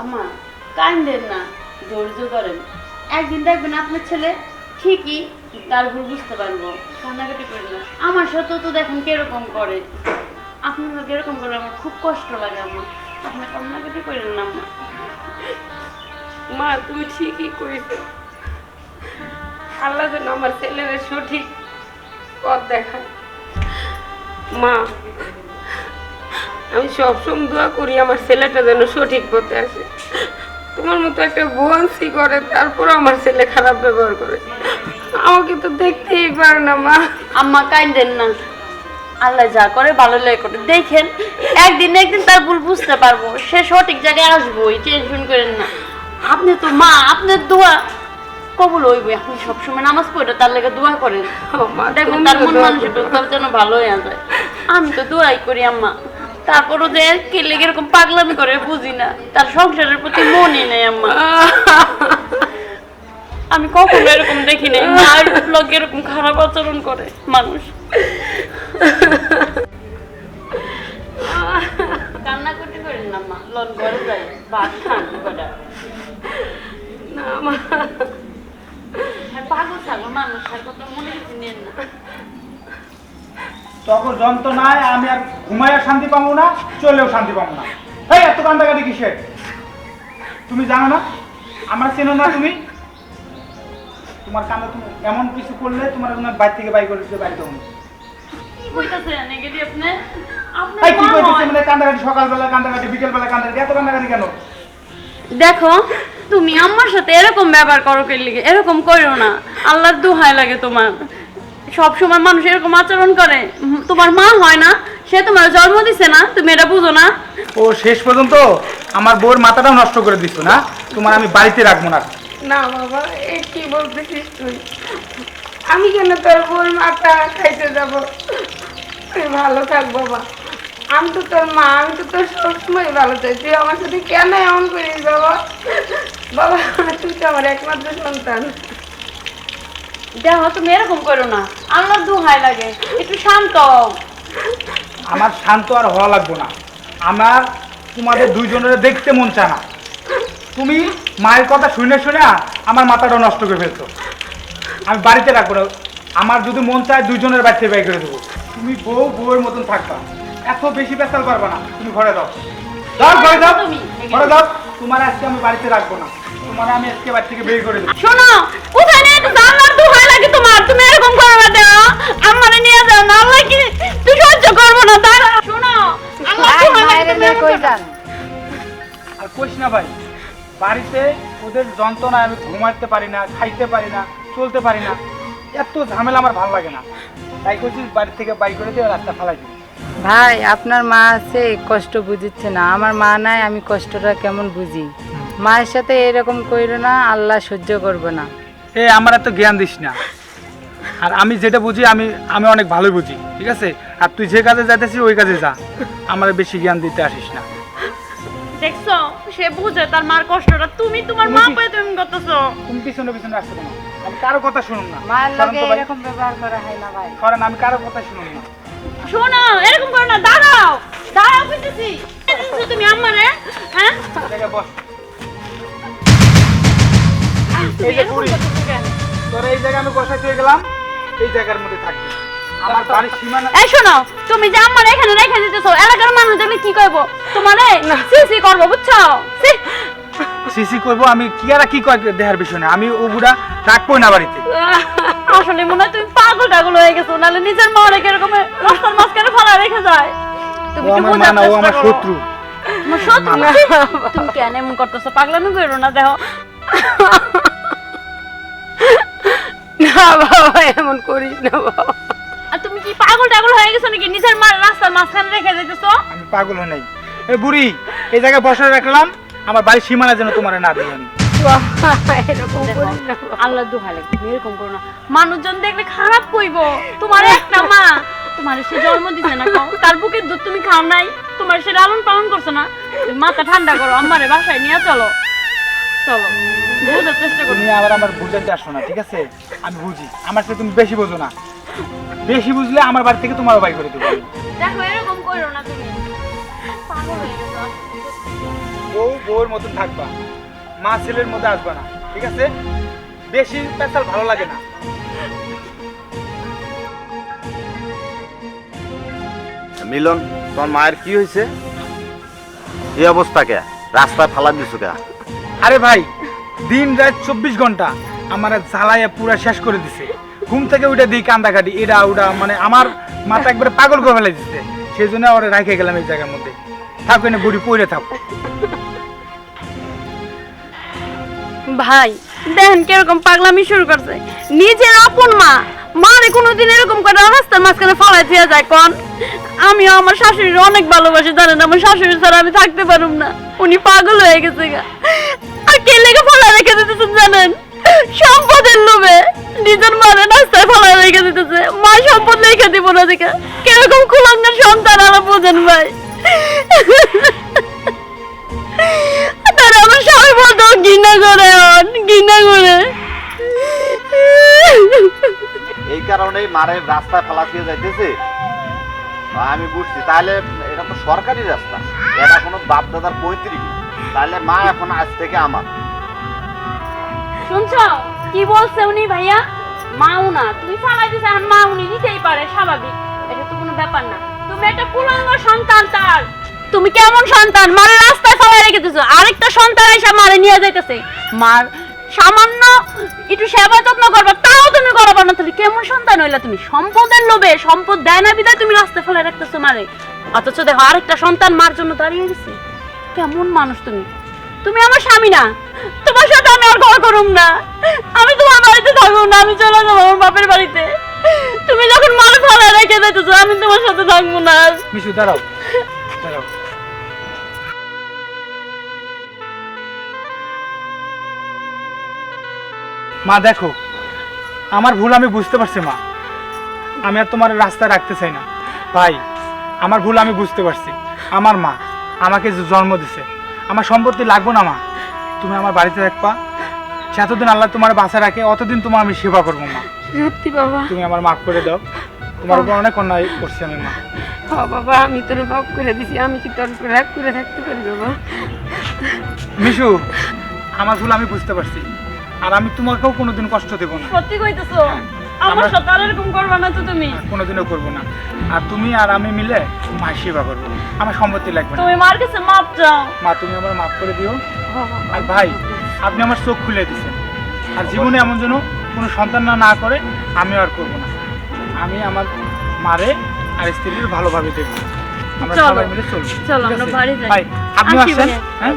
আম্মা কান্দেন না, ধৈর্য ধরেন। একদিন দেখবেন আপনার ছেলে ঠিকই তার ভুল বুঝতে পারব। কান্নাকাটি করেন না। আমার সাথেও তো দেখুন কীরকম করে। আপনার কীরকম করে আমার খুব কষ্ট লাগে আমার আপনি কান্নাকাটি করেন না, আম্মা। মা, তুমি ঠিকই কইছো। আল্লাহ যেন আমার ছেলের সঠিক পথ দেখায়। মা আমি সবসময় দোয়া করি আমার ছেলেটা যেন সঠিক পথে আসে। তোমার মতো একটা বোয়ান্সি করে তারপর আমার ছেলে খারাপ ব্যবহার করে। আমাকে তো দেখতেই পারে না মা। আম্মা কান্দেন না। আল্লাহ যা করে ভালো লাগে করে। দেখেন একদিন একদিন তার ভুল বুঝতে পারব। সে সঠিক জায়গায় আসবোই টেনশন করেন না। আপনি তো মা আপনার দোয়া কবুল হইবে। আপনি সবসময় নামাজ পড়ে তার লেগে দোয়া করেন। দেখুন তার মন মানুষের যেন ভালো হয়ে যায়। আমি তো দোয়াই করি আম্মা। তারপরও যে কে লেগে এরকম পাগলামি করে বুঝি না। তার সংসারের প্রতি মনই নেই আমার। আমি কখনো এরকম দেখি নাই। মার লোক এরকম খারাপ আচরণ করে মানুষ। কান্না করতে করেন না মা। লন ঘরে যাই ভাত খান না মা। পাগল ছাগল মানুষ আর কথা মনে কিছু নেন না। তখন যন্ত্রণায় আমি আর ঘুমাইয়া শান্তি পাবো না চলেও শান্তি পাবো না। এই এত কান্দাকাটি কিসের? তুমি জানো না? আমার চেনো না তুমি? তোমার কানে তুমি এমন কিছু করলে তোমার তোমার বাড়ি থেকে বাই করে দিতে বাড়ি তখন মানে দেখো তুমি আমার সাথে এরকম ব্যবহার করো কে লিগে? এরকম করো না। আল্লাহর দোহাই লাগে তোমার। সব সময় মানুষ এরকম আচরণ করে। তোমার মা হয় না সে তোমার জন্ম দিছে না তুমি এটা বুঝো না। ও শেষ পর্যন্ত আমার বউর মাথাটাও নষ্ট করে দিচ্ছ না? তোমার আমি বাড়িতে রাখব না। না বাবা এ কি বলতেছিস তুই? আমি কেন তোর বোন মাথা খাইতে যাব? তুই ভালো থাক বাবা। আমি তো তোর মা আমি তো তোর সবসময় ভালো চাই। তুই আমার সাথে কেন এমন করিস বাবা? বাবা তুই তো আমার একমাত্র সন্তান। দেখো তুমি এরকম করো না। দোহাই লাগে। একটু শান্ত আমার শান্ত আর হওয়া লাগবো না। আমার তোমাদের দুইজনের দেখতে মন চায় না। তুমি মায়ের কথা শুনে শুনে আমার মাথাটা নষ্ট করে ফেলছো। আমি বাড়িতে রাখব না। আমার যদি মন চায় দুইজনের বাড়িতে ব্যয় করে দেবো। তুমি বউ বউয়ের মতন থাকবা। এত বেশি পেশাল পারবা না। তুমি ঘরে দাও যাও ঘরে দাও। ঘরে দাও তোমার আজকে আমি বাড়িতে রাখব না। তোমার আমি আজকে বাড়ি থেকে বের করে দেবো। শোনো কোথায় আল্লাহর দোহাই লাগে তোমার তুমি এরকম করো না দেও। আমারে নিয়ে যাও না আল্লাহ কি তুই সহ্য করব না দাঁড়া শোনো লাগে তুমি এরকম আর কইস না ভাই বাড়িতে ওদের যন্ত্রণায় আমি ঘুমাতে পারি না খাইতে পারি না চলতে পারি না। এত ঝামেলা আমার ভালো লাগে না। তাই কইছিস বাড়ি থেকে বাই করে দিয়ে রাস্তা ফালাই দিবি। ভাই আপনার মা আছে কষ্ট বুঝিচ্ছে না। আমার মা নাই আমি কষ্টটা কেমন বুঝি? মায়ের সাথে এরকম কইরো না আল্লাহ সহ্য করবে না। এ আমার এত জ্ঞান দিস না। আর আমি যেটা বুঝি আমি আমি অনেক ভালোই বুঝি ঠিক আছে? আর তুই যে কাজে যাইতেছিস ওই কাজে যা। আমার বেশি জ্ঞান দিতে আসিস না। দেখছ সে বুঝে তার মার কষ্টটা। তুমি তোমার মা। পেয়ে তুমি করতেছো। তুমি পিছনে পিছনে আসছো কেন? আমি কারও কথা শুনুন না। মায়ের লগে ভাই। এরকম ব্যবহার করা হয় না ভাই। সরেন আমি কারও কথা শুনুন না। শোনো এরকম করো না দাঁড়াও। দাঁড়াও বুঝতেছি তুমি আমারে হ্যাঁ? বস। এই যে তোর এই জায়গায় আমি বসাই দিয়ে গেলাম এই জায়গার মধ্যে থাকবি। আমার বাড়ির সীমানা এই শোনো তুমি যে আমার এখানে রেখে দিতেছো এলাকার মানুষ কি করব তোমারে সিসি করব বুঝছ? সিসি করব আমি কি আর কি কয় দেহার বিষয় না আমি ও বুড়া রাখব না বাড়িতে। আসলে মনে হয় তুমি পাগল টাগল হয়ে গেছো নাহলে নিজের মা রেখে এরকম রাস্তার মাঝখানে ফালা রেখে যায়। তুমি কি ও আমার শত্রু। আমার শত্রু? তুমি কেন এমন করতেছো? পাগলামি করো না দেখো। না বাবা এমন করিস না বাবা। আর তুমি কি পাগল টাগল হয়ে গেছো নাকি? নিজের মা রাস্তার মাঝখানে রেখে দিতেছো আমি পাগল হয়ে নাই। এই বুড়ি এই জায়গায় বসে রাখলাম আমার বাড়ির সীমানা যেন তোমার না দিই আমি এরকম করিস না আল্লাহ দুহাই লাগে তুমি এরকম করো না। মানুষজন দেখলে খারাপ কইব তোমার একটা মা। তোমার সে জন্ম দিছে না খাও তার বুকের দুধ তুমি খাও নাই তোমার সে লালন পালন করছ না। মাথা ঠান্ডা করো আমারে বাসায় নিয়ে চলো। চলো। বোঝার চেষ্টা করো। তুমি আবার আমার বুঝাতে আসো না ঠিক আছে? আমি বুঝি। আমার সাথে তুমি বেশি বোঝো না। বেশি বুঝলে আমার বাড়ি থেকে তোমারও বাই করে দেবো দেখো এরকম করো না তুমি। পাগল হয়ে গেছো। বউ মতন থাকবা। মা ছেলের মধ্যে আসবা না ঠিক আছে? বেশি পেশাল ভালো লাগে না। মিলন তোমার মায়ের কি হয়েছে? এই অবস্থা কে? রাস্তায় ফালা দিছো কে? আরে ভাই, দিন রাত চব্বিশ ঘণ্টা আমার জ্বালাইয়া পুরা শেষ করে দিছে। ঘুম থেকে উঠে দিই কান্দাকাটি এটা ওটা মানে আমার মাথা একবারে পাগল করে ফেলে দিচ্ছে সেই জন্য ওরা রেখে গেলাম এই জায়গার মধ্যে। থাকো, এনে বুড়ি পড়ে থাকো। ভাই, দেখেন কীরকম পাগলামি শুরু করছে। নিজের আপন মা, মারে কোনোদিন এরকম করে রাস্তার মাঝখানে ফলাই দিয়ে যায়, কোন। আমিও আমার শাশুড়ির অনেক ভালোবাসি, জানেন, আমার শাশুড়ি ছাড়া আমি থাকতে পারুম না। উনি পাগল হয়ে গেছে গা। কে লেগে ফলাই রেখে দিতেছেন জানেন? সম্পদের লোভে নিজের মারে রাস্তায় ফলাই রেখে দিতেছে। মা সম্পদ রেখে দিব না দেখে। কীরকম কুলাঙ্গার সন্তান আরও বোঝেন ভাই। তারা আমার স্বামী বলতো, ঘৃণা করে ঘৃণা করে। এই কারণেই মারে রাস্তায় ফালা দিয়ে যাইতেছে। আমি বুঝছি, তাহলে এটা তো সরকারি রাস্তা। এটা কোনো বাপ দাদার না। তাহলে মা এখন আজ থেকে আমার। শুনছো? কি বলছে উনি ভাইয়া? মাও না তুমি ফালাই দিছে, এখন মা উনি নিতেই পারে, স্বাভাবিক। এটা তো কোনো ব্যাপার না। তুমি একটা কুলাঙ্গ সন্তান তার। তুমি কেমন সন্তান? মারে রাস্তায় ফালাই রেখে দিছো। আরেকটা সন্তান এসে মারে নিয়ে যাইতেছে। মার সামান্য একটু সেবা যত্ন করবা, তাও তুমি করবা না। তুমি কেমন সন্তান হইলা তুমি? সম্পদের লোভে, সম্পদ দেয় না বিদায় তুমি রাস্তায় ফেলে রাখতেছো মারে। অথচ দেখো, আরেকটা সন্তান মার জন্য দাঁড়িয়ে গেছে কেমন মানুষ তুমি? তুমি আমার স্বামী না। তোমার সাথে আমি আর ঘর করুম না। আমি তোমার বাড়িতে থাকব না, আমি চলে যাব আমার বাপের বাড়িতে। তুমি যখন মাল ফেলা রেখে দিতেছো, আমি তোমার সাথে থাকব না। মিশু, দাঁড়াও। দাঁড়াও। মা, দেখো, আমার ভুল আমি বুঝতে পারছি, মা। আমি আর তোমার রাস্তায় রাখতে চাই না। ভাই, আমার ভুল আমি বুঝতে পারছি। আমার মা আমাকে যে জন্ম দিছে। আমার সম্পত্তি লাগবো না মা। তুমি আমার বাড়িতে রাখবা যতদিন আল্লাহ তোমার বাসা রাখে অতদিন তোমার আমি সেবা করব মা। সত্যি বাবা। তুমি আমার মাফ করে দাও। তোমার উপর অনেক অন্যায় করছি আমি মা। বাবা আমি তোর মাফ করে দিছি। আমি কি তোর রাগ করে থাকতে পারি বাবা? মিশু আমার ভুল আমি বুঝতে পারছি। আর আমি তোমাকেও কোনোদিন কষ্ট দেবো না। সত্যি কইতেছো। আমার সাথে আর এরকম করবা না তো তুমি। কোনোদিনও করব না। আর তুমি আর আমি মিলে মায়ের সেবা করব। আমার সম্পত্তি লাগবে তুমি মার কাছে মাপ চাও। মা তুমি আমার মাফ করে দিও। আর ভাই আপনি আমার চোখ খুলে দিছেন। আর জীবনে এমন যেন কোনো সন্তান না না করে আমিও আর করব না। আমি আমার মারে আর স্ত্রীর ভালোভাবে দেখব। আমরা সবাই মিলে চলবো। চলো, আমরা বাড়ি যাই। ভাই আপনি আসি আসছেন ভাইয়া। হ্যাঁ?